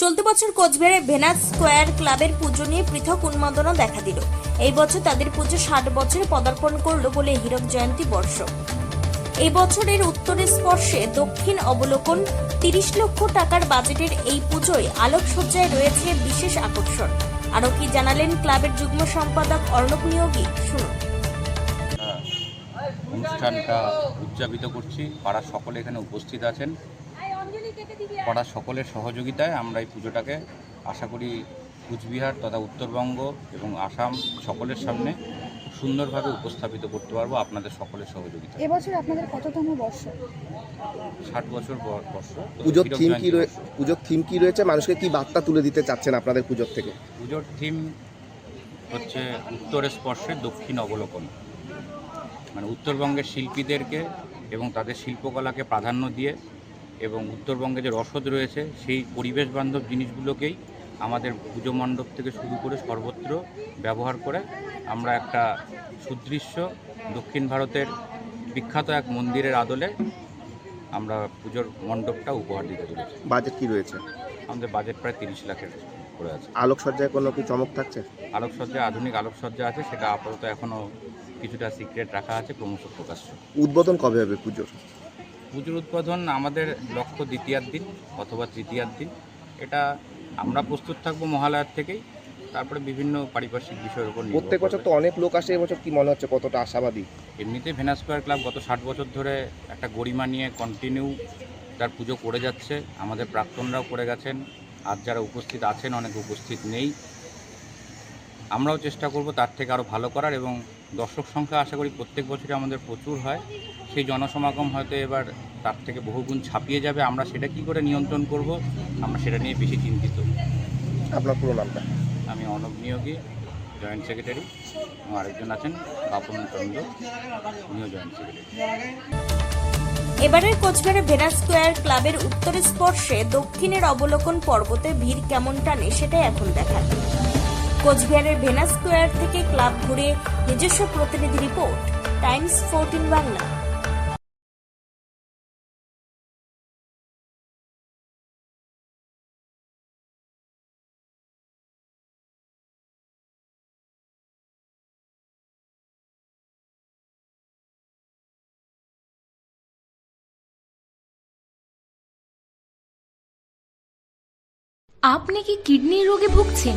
চলতি বছর কোচবিহারে ভেনাস স্কোয়ার ক্লাবের পুজো নিয়ে পৃথক উন্মাদনা দেখা দিল। এই বছর তাদের পুজো ষাট বছরে পদার্পণ করল বলে হীরক জয়ন্তী বর্ষ। এই বছরের উত্তরের স্পর্শে দক্ষিণ অবলোকন তিরিশ লক্ষ টাকার বাজেটের এই পুজোয় আলোকসজ্জায় রয়েছে বিশেষ আকর্ষণ। আরও কি জানালেন ক্লাবের যুগ্ম সম্পাদক অর্ণব নিয়োগী? শুনুন। অনুষ্ঠানটা উদযাপিত করছি। পাড়ার সকলে এখানে উপস্থিত আছেন। পাড়ার সকলের সহযোগিতায় আমরা এই পুজোটাকে আশা করি কুচবিহার তথা উত্তরবঙ্গ এবং আসাম সকলের সামনে সুন্দরভাবে উপস্থাপিত করতে পারব আপনাদের সকলের সহযোগিতা এবছর আপনাদের কততম বর্ষ? ষাট বছর বর- বর্ষ। পুজোর থিম কি পুজোর থিম কি রয়েছে? মানুষকে কি বার্তা তুলে দিতে চাচ্ছেন আপনাদের পুজোর থেকে? পুজোর থিম হচ্ছে উত্তরের স্পর্শে দক্ষিণ অবলোকন। মানে উত্তরবঙ্গের শিল্পীদেরকে এবং তাদের শিল্পকলাকে প্রাধান্য দিয়ে এবং উত্তরবঙ্গে যে রসদ রয়েছে সেই পরিবেশ বান্ধব জিনিসগুলোকেই আমাদের পুজো মণ্ডপ থেকে শুরু করে সর্বত্র ব্যবহার করে আমরা একটা সুদৃশ্য দক্ষিণ ভারতের বিখ্যাত এক মন্দিরের আদলে আমরা পুজোর মণ্ডপটা উপহার দিতে চলেছি। বাজেট কি রয়েছে? আমাদের বাজেট প্রায় তিরিশ লাখের করে আছে। আলোকসজ্জায় কোনো কি চমক থাকছে? আলোকসজ্জা আধুনিক আলোকসজ্জা আছে সেটা আপাতত এখনও কিছুটা সিক্রেট রাখা আছে ক্রমশ প্রকাশ্য। উদ্বোধন কবে হবে পুজোর? পুজোর উদ্বোধন আমাদের লক্ষ্য দ্বিতীয়ার দিন অথবা তৃতীয়ার দিন। এটা আমরা প্রস্তুত থাকব মহালয়ার থেকেই। তারপরে বিভিন্ন পারিপার্শ্বিক বিষয়ের উপর প্রত্যেক বছর তো অনেক লোক আসে এবছর কি মনে হচ্ছে কতটা আশাবাদী? এমনিতে ভেনাস স্কোয়ার ক্লাব গত ষাট বছর ধরে একটা গরিমা নিয়ে কন্টিনিউ তার পুজো করে যাচ্ছে। আমাদের প্রাক্তনরাও করে গেছেন। আর যারা উপস্থিত আছেন অনেক উপস্থিত নেই। আমরাও চেষ্টা করব তার থেকে আরও ভালো করার এবং দর্শক সংখ্যা আশা করি প্রত্যেক বছরই আমাদের প্রচুর হয়। সেই জনসমাগম হয়তো এবার তার থেকে বহুগুণ ছাপিয়ে যাবে। আমরা সেটা কি করে নিয়ন্ত্রণ করব আমরা সেটা নিয়ে বেশি চিন্তিত। আপনার পুরো নামটা? আমি অনব নিয়োগী জয়েন্ট সেক্রেটারি। এবং আরেকজন আছেন বাপন চন্দ্র উনিও জয়েন্ট সেক্রেটারি। এবারের কোচবিহারে ভেনাস স্কোয়ার ক্লাবের উত্তরের স্পর্শে দক্ষিণের অবলোকন পর্বতে ভিড় কেমন টানে সেটাই এখন দেখার। কোচবিহারের ভেনা স্কোয়ার থেকে ক্লাব ঘুরে নিজস্ব প্রতিনিধি রিপোর্ট, টাইমস ফোরটিন বাংলা। আপনি কি কিডনির রোগে ভুগছেন?